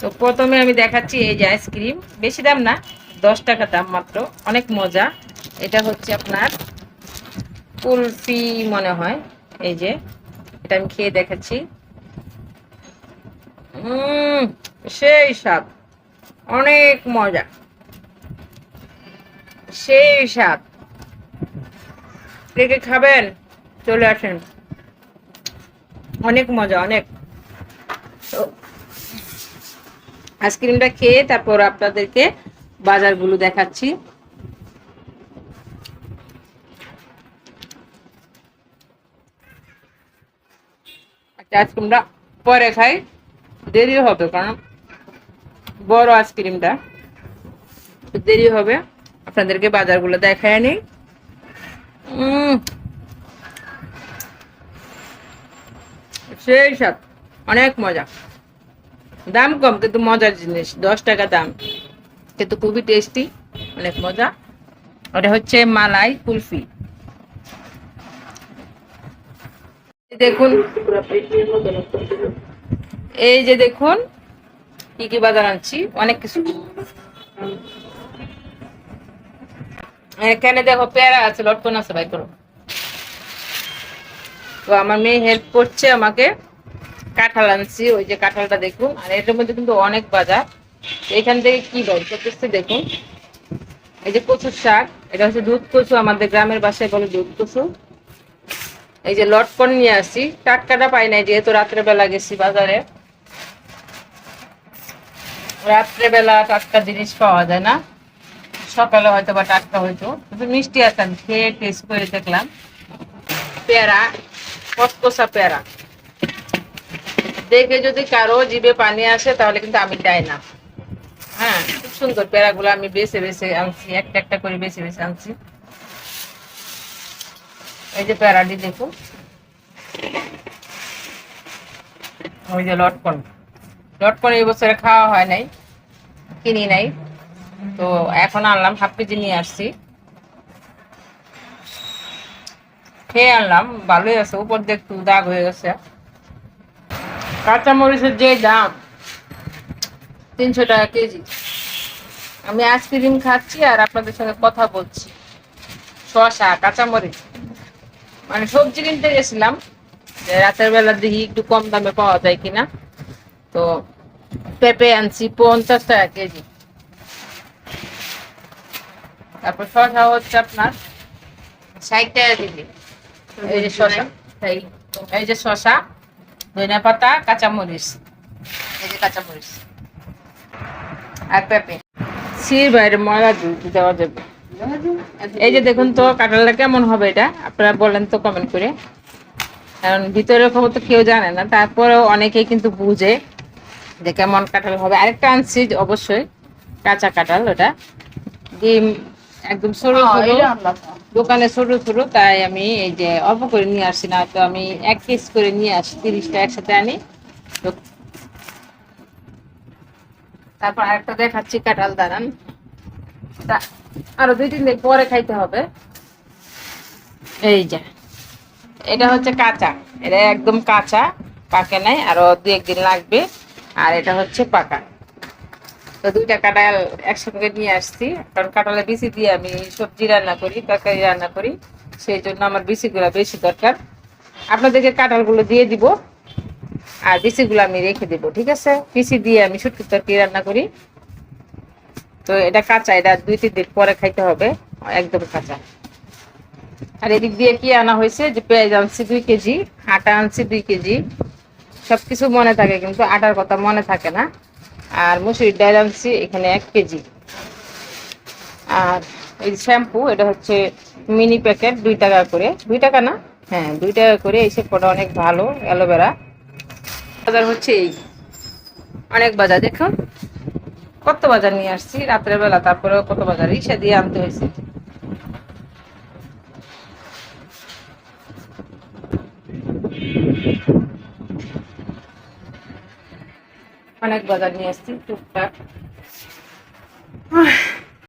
তো প্রথমে আমি দেখাচ্ছি এই যে আইসক্রিম বেশি দাম না, দশ টাকা দাম মাত্র। অনেক মজা। এটা হচ্ছে আপনার কুলফি মনে হয়। এই যে, এটা আমি খেয়ে দেখাচ্ছি। সেই স্বাদ। অনেক মজা। সেই স্বাদ। কে খাবেন? চলে আসেন। অনেক মজা, অনেক তো আইসক্রিমটা খেয়ে তারপর আপনাদেরকে বাজারগুলো দেখাচ্ছি। আইসক্রিমটা পরে খাই দেরি হবে কারণ বড় আইসক্রিমটা। দেরি হবে, আপনাদেরকে বাজারগুলো দেখায় নিই। সেই সাথ অনেক মজা। দাম কম, কিন্তু মজার জিনিস, দশ টাকা দাম। কিন্তু খুবই টেস্টি অনেক মজা। ওটা হচ্ছে মালাই কুলফি। দেখুন, এই যে দেখুন, কি কি বাজার আনছি, অনেক কিছু। এখানে দেখো পেয়ারা আছে, লটকন আছে ভাই করো। তো আমার মেয়ে হেল্প করছে আমাকে। কাঁঠাল আনছি, ওই যে কাঁঠালটা দেখুন। আর এটার মধ্যে কিন্তু অনেক বাজার। এখান থেকে কি বের করতেছে দেখুন। এই যে কচুর শাক, এটা হচ্ছে দুধ কচু, আমাদের গ্রামের বাসায় বলে দুধ কচু। এই যে লটকন নিয়ে আসি টাটকাটা পাই নাই, যেহেতু রাত্রে বেলা গেছি বাজারে। রাত্রে বেলা টাটকা জিনিস পাওয়া যায় না। সকালে হয়তো বা টাটকা হয়তো কিন্তু মিষ্টি আমি খেয়ে টেস্ট করে দেখলাম। পেয়ারা কসকসা পেয়ারা। দেখে যদি কারও জিভে পানি আসে, তাহলে কিন্তু আমি চাই না। হ্যাঁ খুব সুন্দর পেয়ারাগুলো আমি বেছে বেছে আনছি, একটা একটা করে বেছে বেছে আনছি। এই যে প্যারাডি দেখুন। ওই যে লটকন। লটকন এই বছরে খাওয়া হয় নাই, কিনি নাই। তো এখন আনলাম, হাফ কেজি নিয়ে আসছি। খেয়ে আনলাম, ভালোই আছে, উপর দিয়ে একটু দাগ হয়ে গেছে। কাঁচামরিচের যে দাম, তিনশো টাকা কেজি। আমি আইসক্রিম খাচ্ছি আর আপনাদের সঙ্গে কথা বলছি। শশা কাঁচামরিচ। মানে সবজি কিনতে গেছিলাম, যে রাতের বেলা দেখি একটু কম দামে পাওয়া যায় কিনা। তো পেঁপে আনছি, পঞ্চাশ টাকা কেজি। তারপর শশা হচ্ছে আপনার ষাট টাকা কেজি। এই যে শশা এই এই যে শশা ধনিয়া পাতা, কাঁচামরিচ। এই যে কাঁচামরিচ। আর পেঁপে। সির বাইরে ময়লা দেওয়া যাবে। এই যে দেখুন তো, কাঁঠালটা কেমন হবে এটা? আপনারা বলেন তো কমেন্ট করে। কারণ ভিতরের খবর তো কেউ জানে না। তারপরেও অনেকেই কিন্তু বুঝে যে কেমন কাঁঠাল হবে। আরেকটা আনছি অবশ্যই, কাঁচা কাঁঠাল ওটা। ডিম একদম সরু সরু। দোকানে ছোট ছোট তাই আমি এই যে অল্প করে নিয়ে আসছি না তো আমি এক পিস করে নিয়ে আসি তিরিশটা একসাথে আনি। তো তারপর আরেকটা দেখাচ্ছি কাঁঠাল দাঁড়ান তা আরও দুই তিন দিন পরে খাইতে হবে। এই যে এটা হচ্ছে কাঁচা। এটা একদম কাঁচা পাকে নাই আরও দু একদিন লাগবে। আর এটা হচ্ছে পাকা। তো দুইটা কাঁঠাল একসঙ্গে নিয়ে আসছি। কারণ কাঁঠালে বিচি দিয়ে আমি সবজি রান্না করি, তরকারি রান্না করি। সেই জন্য আমার বিচিগুলো বেশি দরকার। আপনাদেরকে কাঁঠালগুলো দিয়ে দিব। আর বিচিগুলো আমি রেখে দিব, ঠিক আছে? বিচি দিয়ে আমি শুটকি তরকারি রান্না করি। তো এটা কাঁচা, এটা দুই, তিন দিন পরে খাইতে হবে। একদম কাঁচা। আর এদিক দিয়ে কি আনা হয়েছে? যে পেঁয়াজ আনছি দুই কেজি, আটা আনছি দুই কেজি। সবকিছু মনে থাকে, কিন্তু আটার কথা মনে থাকে না। আর মুসুরির ডাল আনছি, এখানে এক কেজি। আর এই শ্যাম্পু, এটা হচ্ছে মিনি প্যাকেট, দুই টাকা করে। দুই টাকা না? হ্যাঁ দুই টাকা করে। এই শ্যাম্পুটা অনেক ভালো, অ্যালোভেরা। বাজার হচ্ছে এই। অনেক বাজার, দেখুন। কত বাজার নিয়ে আসছি রাত্রের বেলা, তারপরেও কত বাজার? রিক্সা দিয়ে আনতে হয়েছে। অনেক বাজার নিয়ে আসছি টুকটাক